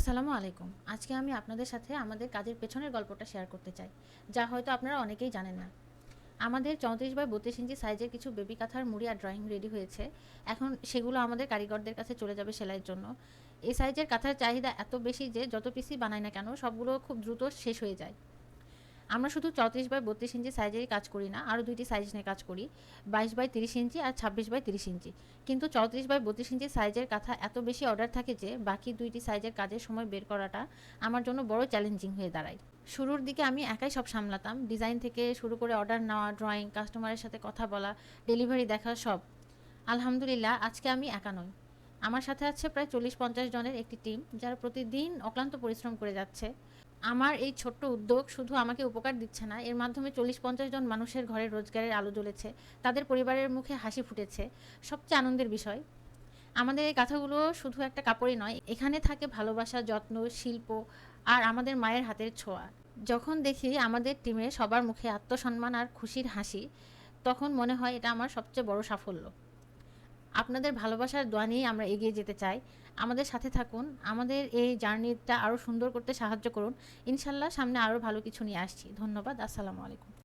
আসসালামু আলাইকুম। আজকে আমি আপনাদের সাথে আমাদের কাজের পেছনের গল্পটা শেয়ার করতে চাই, যা হয়তো আপনারা অনেকেই জানেন না। আমাদের চৌত্রিশ বাই বত্রিশ ইঞ্চি সাইজের কিছু বেবি কাঁথার মুড়ি আর ড্রয়িং রেডি হয়েছে। এখন সেগুলো আমাদের কারিগরদের কাছে চলে যাবে সেলাইয়ের জন্য। এই সাইজের কাঁথার চাহিদা এত বেশি যে যত পিসি বানায় না কেন, সবগুলো খুব দ্রুত শেষ হয়ে যায়। আমরা শুধু চৌত্রিশ বাই বত্রিশ ইঞ্চি সাইজেরই কাজ করি না, আরও দুইটি সাইজ নিয়ে কাজ করি। বাইশ বাই তিরিশ ইঞ্চি আর ছাব্বিশ বাই তিরিশ ইঞ্চি। কিন্তু চৌত্রিশ বাই বত্রিশ ইঞ্চি সাইজের কাঁথা এত বেশি অর্ডার থাকে যে, বাকি দুইটি সাইজের কাজের সময় বের করাটা আমার জন্য বড় চ্যালেঞ্জিং হয়ে দাঁড়ায়। শুরুর দিকে আমি একাই সব সামলাতাম ডিজাইন থেকে শুরু করে অর্ডার নেওয়া ড্রয়িং কাস্টমারের সাথে কথা বলা ডেলিভারি দেখা সব। আলহামদুলিল্লাহ, আজকে আমি একা নই। আমার সাথে আছে প্রায় চল্লিশ পঞ্চাশ জনের একটি টিম যারা প্রতিদিন অক্লান্ত পরিশ্রম করে যাচ্ছে। আমার এই ছোট্ট উদ্যোগ শুধু আমাকে উপকার দিচ্ছে না, এর মাধ্যমে চল্লিশ পঞ্চাশ জন মানুষের ঘরে রোজগারের আলো জ্বলেছে, তাদের পরিবারের মুখে হাসি ফুটেছে। সবচেয়ে আনন্দের বিষয়, আমাদের এই কথাগুলো শুধু একটা কাপড়ই নয়, এখানে থাকে ভালোবাসা, যত্ন, শিল্প আর আমাদের মায়ের হাতের ছোঁয়া। যখন দেখি আমাদের টিমে সবার মুখে আত্মসম্মান আর খুশির হাসি, তখন মনে হয় এটা আমার সবচেয়ে বড় সাফল্য। আপনাদের ভালোবাসার দোয়া নিয়েই আমরা এগিয়ে যেতে চাই। আমাদের সাথে থাকুন, আমাদের এই জার্নিটা আরও সুন্দর করতে সাহায্য করুন। ইনশাল্লাহ সামনে আরও ভালো কিছু নিয়ে আসছি। ধন্যবাদ, আসসালামু আলাইকুম।